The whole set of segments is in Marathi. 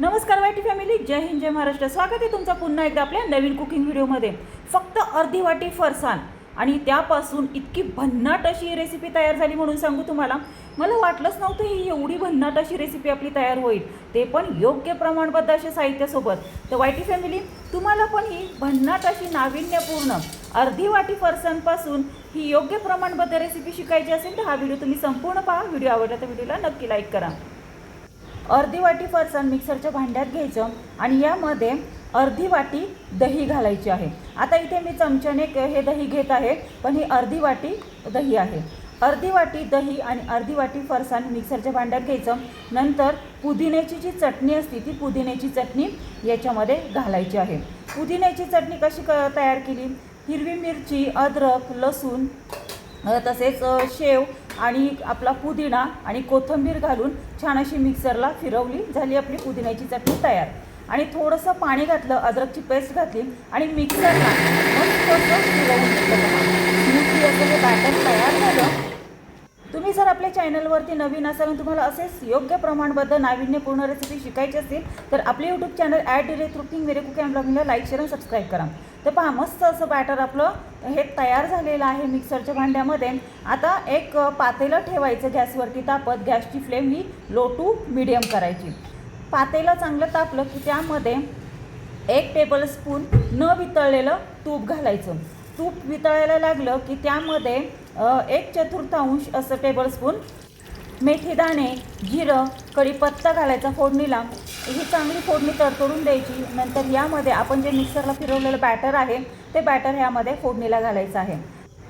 नमस्कार वाईटी फॅमिली जय हिंद जय महाराष्ट्र. स्वागत आहे तुमचं पुन्हा एकदा आपल्या नवीन कुकिंग व्हिडिओमध्ये. फक्त अर्धी वाटी फरसाण आणि त्यापासून इतकी भन्नाट अशी रेसिपी तयार झाली म्हणून सांगू तुम्हाला. मला वाटलंच नव्हतं ही एवढी भन्नाट अशी रेसिपी आपली तयार होईल. ते पण योग्य प्रमाणबद्ध अशा साहित्यासोबत. तर वाईटी फॅमिली तुम्हाला पण ही भन्नाट अशी नाविन्यपूर्ण अर्धी वाटी फरसांपासून ही योग्य प्रमाणबद्ध रेसिपी शिकायची असेल तर हा व्हिडिओ तुम्ही संपूर्ण पहा. व्हिडिओ आवडला तर व्हिडिओला नक्की लाईक करा. अर्धी वाटी फरसाण मिक्सरच्या भांड्यात घ्यायचं आणि यामध्ये अर्धी वाटी दही घालायची आहे. आता इथे मी चमच्याने हे दही घेत आहे पण ही अर्धी वाटी दही आहे. अर्धी वाटी दही आणि अर्धी वाटी फरसाण मिक्सरच्या भांड्यात घ्यायचं. नंतर पुदिन्याची जी चटणी असते ती पुदिन्याची चटणी याच्यामध्ये घालायची आहे. पुदिन्याची चटणी कशी क तयार केली? हिरवी मिरची अद्रक लसूण तसेच शेव आणि आपला पुदिना आणि कोथिंबीर घालून छान अशी मिक्सरला फिरवली. झाली आपली पुदिन्याची चटणी तयार. आणि थोडंसं पाणी घातलं अद्रकची पेस्ट घातली आणि मिक्सरला मस्त असं फिरवून घेतलं. स्मूथली असं हे बॅटर तयार झालं. तुम्ही जर आपल्या चॅनलवरती नवीन असाल आणि तुम्हाला असेच योग्य प्रमाणबद्ध नाविन्यपूर्ण रेसिपी शिकायची असतील तर आपले YouTube channel ad direct cooking were cooking and ब्लॉगिंगला लाईक शेअर आणि सबस्क्राईब करा. तर पहा मस्त असं बॅटर आपलं हे तयार झालेलं आहे मिक्सरच्या भांड्यामध्ये. आता एक पातेलं ठेवायचं गॅसवरती तापत. गॅसची फ्लेम ही लो टू मिडियम करायची. पातेलं चांगलं तापलं की त्यामध्ये एक टेबलस्पून न वितळलेलं तूप घालायचं. तूप वितळायला लागलं की त्यामध्ये एक चतुर्थांश असं टेबलस्पून मेथी दाणे जिरं कढीपत्ता घालायचा फोडणीला. ही चांगली फोडणी तडतडून द्यायची. नंतर यामध्ये आपण जे मिक्सरला फिरवलेलं बॅटर आहे ते बॅटर ह्यामध्ये फोडणीला घालायचं आहे.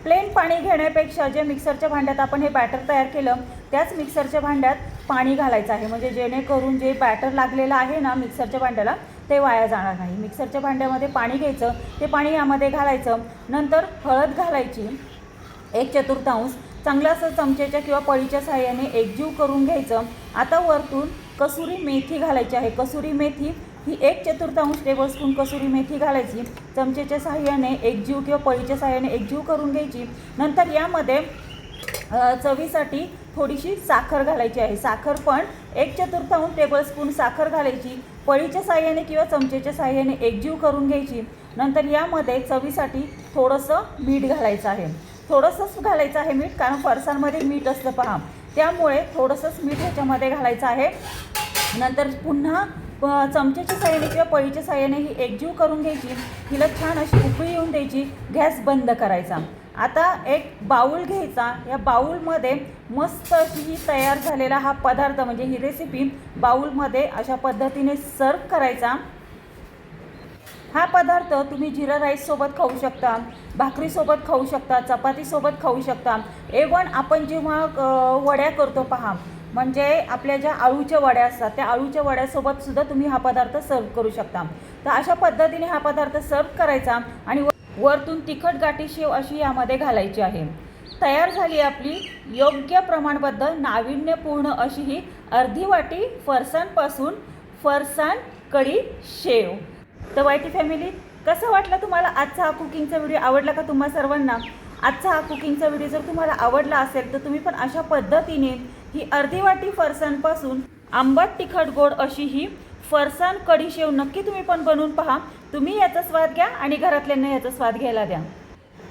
प्लेन पाणी घेण्यापेक्षा जे मिक्सरच्या भांड्यात आपण हे बॅटर तयार केलं त्याच मिक्सरच्या भांड्यात पाणी घालायचं आहे. म्हणजे जेणेकरून जे बॅटर लागलेलं आहे ना मिक्सरच्या भांड्याला ते वाया जाणार नाही. मिक्सरच्या भांड्यामध्ये पाणी घ्यायचं ते पाणी यामध्ये घालायचं नंतर हळद घालायची एक चतुर्थांश चांगलं असं चमच्याच्या किंवा पळीच्या सहाय्याने एकजीव करून घ्यायचं. आता वरतून कसुरी मेथी घालायची आहे. कसुरी मेथी ही एक चतुर्थांश टेबलस्पून कसुरी मेथी घालायची चमचेच्या सहाय्याने एकजीव किंवा पळीच्या सहाय्याने एकजीव करून घ्यायची. नंतर यामध्ये चवीसाठी थोडीशी साखर घालायची आहे. साखर पण एक चतुर्थाहून टेबलस्पून साखर घालायची. पळीच्या साह्याने किंवा चमचेच्या साह्याने एकजीव करून घ्यायची. नंतर यामध्ये चवीसाठी थोडंसं मीठ घालायचं आहे. थोडंसंच घालायचं आहे मीठ कारण फरसांमध्ये मीठ असतं पहा. त्यामुळे थोडंसंच मीठ ह्याच्यामध्ये घालायचं आहे. नंतर पुन्हा प- चमच्याच्या साह्याने किंवा पळीच्या साह्याने ही एकजीव करून घ्यायची. हिला छान अशी उकळी येऊन द्यायची. गॅस बंद करायचा. आता एक बाऊल घ्यायचा. या बाऊलमध्ये मस्त अशी ही तयार झालेला हा पदार्थ म्हणजे ही रेसिपी बाऊलमध्ये अशा पद्धतीने सर्व करायचा. हा पदार्थ तुम्ही जिरा राईससोबत खाऊ शकता भाकरीसोबत खाऊ शकता चपातीसोबत खाऊ शकता. एवन आपण जेव्हा वड्या करतो पहा म्हणजे आपल्या ज्या आळूच्या वड्या असतात त्या आळूच्या वड्यासोबत सुद्धा तुम्ही हा पदार्थ सर्व करू शकता. तर अशा पद्धतीने हा पदार्थ सर्व करायचा आणि वरतून तिखट गाठी शेव अशी यामध्ये घालायची आहे. तयार झाली आपली योग्य प्रमाणबद्ध नाविन्यपूर्ण अशी ही अर्धी वाटी फरसाणपासून फरसाण कढी शेव तर वाईटी फॅमिली कसं वाटलं तुम्हाला आजचा हा कुकिंगचा व्हिडिओ? आवडला का तुम्हा सर्वांना? आजचा हा कुकिंगचा व्हिडिओ जर तुम्हाला आवडला असेल तर तुम्ही पण अशा पद्धतीने ही अर्धी वाटी फरसाणपासून आंबट तिखट गोड अशी ही फरसाण कढी शेव नक्की तुम्ही पण बनवून पहा. तुम्ही याचा स्वाद घ्या आणि घरातल्यांना याचा स्वाद घ्यायला द्या.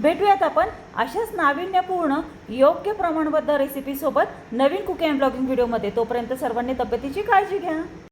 भेटूयात आपण अशाच नाविन्यपूर्ण योग्य प्रमाणबद्ध रेसिपीसोबत नवीन कुकिंग अँड ब्लॉगिंग व्हिडिओमध्ये तोपर्यंत सर्वांनी तब्येतीची काळजी घ्या.